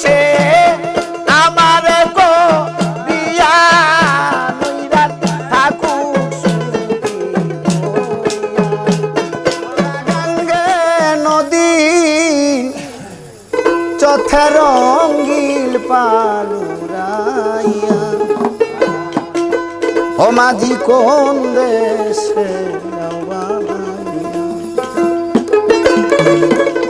সে আমার গো বিয়া থাকুক নদী চথে রঙ্গিল পালুরাইয়া ও মাঝি কোন দেশে Thank you.